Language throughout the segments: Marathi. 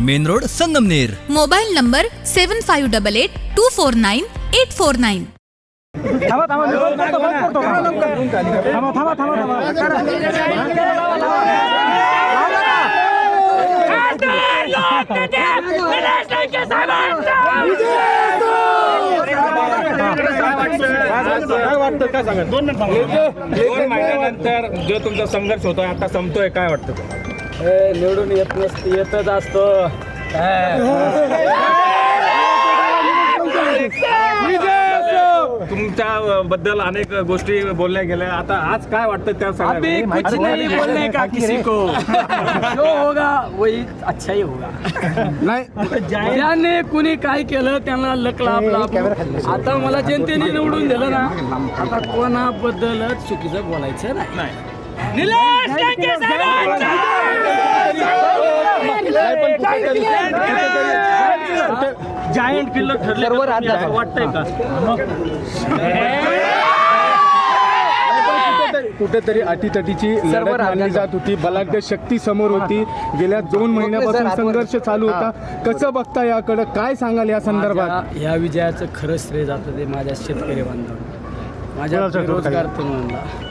Main road Sangamner. Mobile number seven five double eight two four nine eight four nine. थांबा थांबा मी करतो, बंद करतो. थांबा. थांबा थांबा थांबा काय वाटतं काय सांगा दोन दोन महिन्यानंतर जो तुमचा संघर्ष होता आता संपतोय काय वाटतं तुम्हाला? निवडून येत नसते येतच असतो. तुमच्या बद्दल अनेक गोष्टी बोलल्या गेल्या. आता आज काय वाटतं त्या अभी सगळ्या कुछ नहीं बोलने का किसी को। जो होगा वही अच्छा ही होगा. ज्याने कुणी काय केलं त्यांना लक लाभ लाभ. आता मला जनतेने निवडून दिलं ना आता कोणाबद्दलच चुकीचं बोलायचं नाही. जायंट किल्लर ठरले वाटतंय का कुठेतरी अटीतटीची लढत मानली जात होती बलाढ्य शक्ती समोर होती गेल्या दोन महिन्यापासून संघर्ष चालू होता कसं बघता याकडे काय सांगाल या संदर्भात या विजयाचं खरं श्रेय जातं ते माझ्या शेतकरी बांधवांना माझ्या बेरोजगार तरुणांना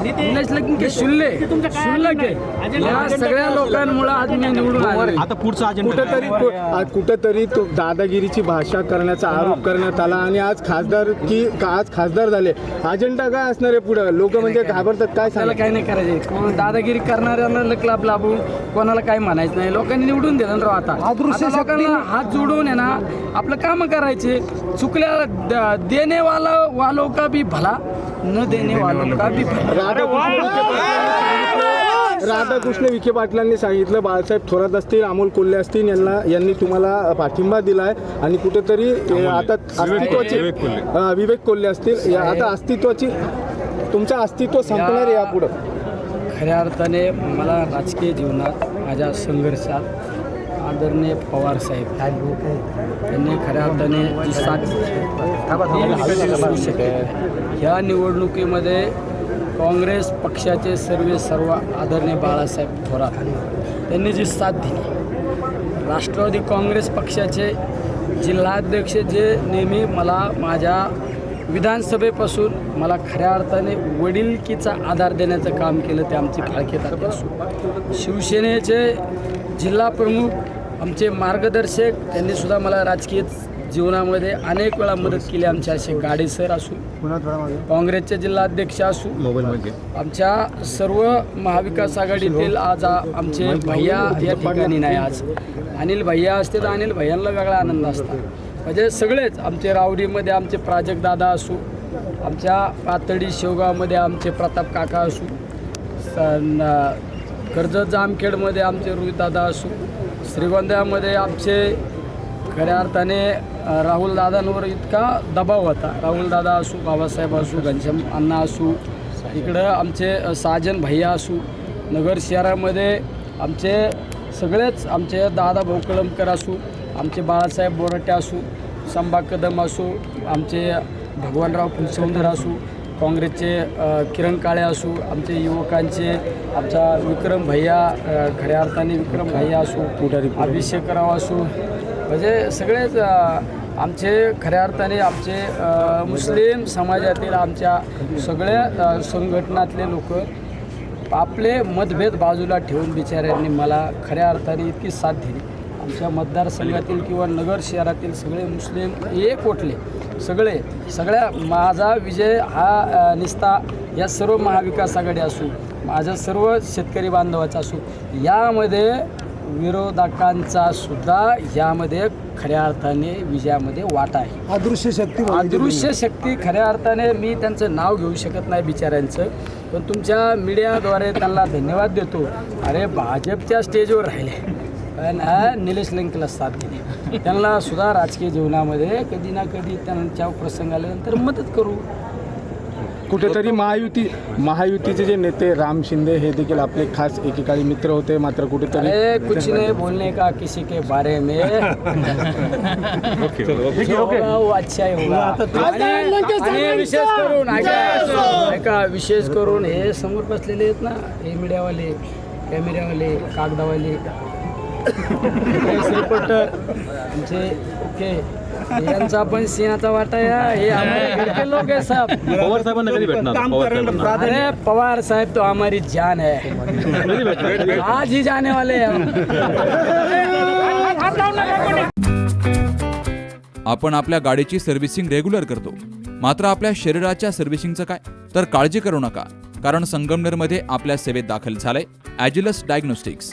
आहे. आहे. या सगळ्या लोकांमुळे आज मी निवडून आलो आता पुढचा अजेंडा कुठेतरी तो दादागिरीची भाषा करण्याचा आरोप करण्यात आला आणि आज खासदार की का- आज खासदार झाले. अजेंडा काय असणार आहे पुढे? लोक म्हणजे घाबरतात. काय त्याला सांगा काही नाही करायचे. दादागिरी करणाऱ्यांना लकलाप लाभू कोणाला काही म्हणायचं नाही. लोकांनी निवडून दिलं ना राव आता. लोकांना हात जोडून आहे ना आपलं काम करायचे. चुकल्या द- देणे वाला वालों का भी भला. न देणे वालों का भी राधाकृष्ण विखे पाटलांनी सांगितलं. बाळासाहेब थोरात असतील अमोल कोल्हे असतील यांना यांनी तुम्हाला पाठिंबा दिलाय. आणि कुठेतरी आता अस्तित्वाची विवेक कोल्हे. असतील. या- आता अस्तित्वाची तुमचं अस्तित्व संपणार आहे यापुढं. खऱ्या अर्थाने मला राजकीय जीवनात माझ्या संघर्षात आदरणीय पवार साहेब. त्यांनी खऱ्या अर्थाने जी साथ दिली, ह्या निवडणुकीमध्ये काँग्रेस पक्षाचे सर्वे सर्व आदरणीय बाळासाहेब थोरात. त्यांनी जी साथ दिली. राष्ट्रवादी काँग्रेस पक्षाचे जिल्हाध्यक्ष जे नेहमी मला माझ्या विधानसभेपासून मला खऱ्या अर्थाने वडिलकीचा आधार देण्याचं काम केलं ते आमचे फाळके शिवसेनेचे जिल्हा प्रमुख आमचे मार्गदर्शक त्यांनी सुद्धा मला राजकीय जीवनामध्ये अनेक वेळा मदत केली आमचे असे गाडे सर असू काँग्रेसचे जिल्हाध्यक्ष असू. आमच्या सर्व महाविकास आघाडीतील आज आमचे भैया या ठिकाणी नाही आज. अनिल भैया असते तर अनिल भैयांना वेगळा आनंद असतो. म्हणजे सगळेच आमचे रावरीमध्ये आमचे प्राजक्त दादा असू आमच्या पातळी शेवगावमध्ये आमचे प्रताप काका असू कर्जत जामखेडमध्ये आमचे रोहित दादा असू श्रीगोंद्यामध्ये आमचे खऱ्या अर्थाने राहुल दादांवर इतका दबाव होता. राहुल दादा असू बाबासाहेब असू घनश्याम अण्णा असू इकडं आमचे साजन भैया असू नगर शहरामध्ये आमचे सगळेच आमचे दादा भाऊ कळमकर असू आमचे बाळासाहेब बोरटे असू संबा कदम असू आमचे भगवानराव फुलसौंदर असू काँग्रेसचे किरण काळे असू आमचे युवकांचे आमचा विक्रम भैया खऱ्या अर्थाने विक्रम भैया असू अभिषेकराव असू म्हणजे सगळेच आमचे खऱ्या अर्थाने आमचे मुस्लिम समाजातील आमच्या सगळ्या संघटनातले लोक आपले मतभेद बाजूला ठेवून बिचाऱ्यांनी मला खऱ्या अर्थाने इतकी साथ दिली. आमच्या मतदारसंघातील किंवा नगर शहरातील सगळे मुस्लिम एक वटले सगळे सगळ्या माझा विजय हा निस्ता या सर्व महाविकास आघाडी असू माझ्या सर्व शेतकरी बांधवाचा असू यामध्ये विरोधकांचा सुद्धा यामध्ये खऱ्या अर्थाने विजयामध्ये वाटा आहे. अदृश्य शक्ती अदृश्य शक्ती खऱ्या अर्थाने मी त्यांचं नाव घेऊ शकत नाही बिचाऱ्यांचं पण तुमच्या मीडियाद्वारे त्यांना धन्यवाद देतो. अरे भाजपच्या स्टेजवर राहिले. हा निलेश लंकेला साथ दिली. त्यांना सुद्धा राजकीय जीवनामध्ये कधी ना कधी त्यांच्या प्रसंग आल्यानंतर मदत करू. कुठेतरी महायुती महायुतीचे जे नेते राम शिंदे हे देखील आपले खास एकेकाळी मित्र होते मात्र कुठेतरी कुछ नहीं बोलने का किसी के बारे में. अच्छा ही आणि विशेष करून ऐका ऐका विशेष करून हे समोर बसलेले आहेत ना हे मीडियावाले कॅमेऱ्यावाले कागदावाले. रिपोर्टर आमचे ओके यांचा पण सिंहाचा वाटा या. हे आम्हाला लोक आहे साहेब. पवार साहेबांना कधी भेटणार? पवार साहेबांना. अरे पवार साहब तो हमारी जान है आज ही जाने वाले हैं आपण आपल्या गाडीची सर्व्हिसिंग रेग्युलर करतो. मात्र आपल्या शरीराच्या सर्व्हिसिंगचं काय? तर काळजी करू नका. कारण संगमनेरमध्ये आपल्या सेवेत दाखल झालंय Agilus diagnostics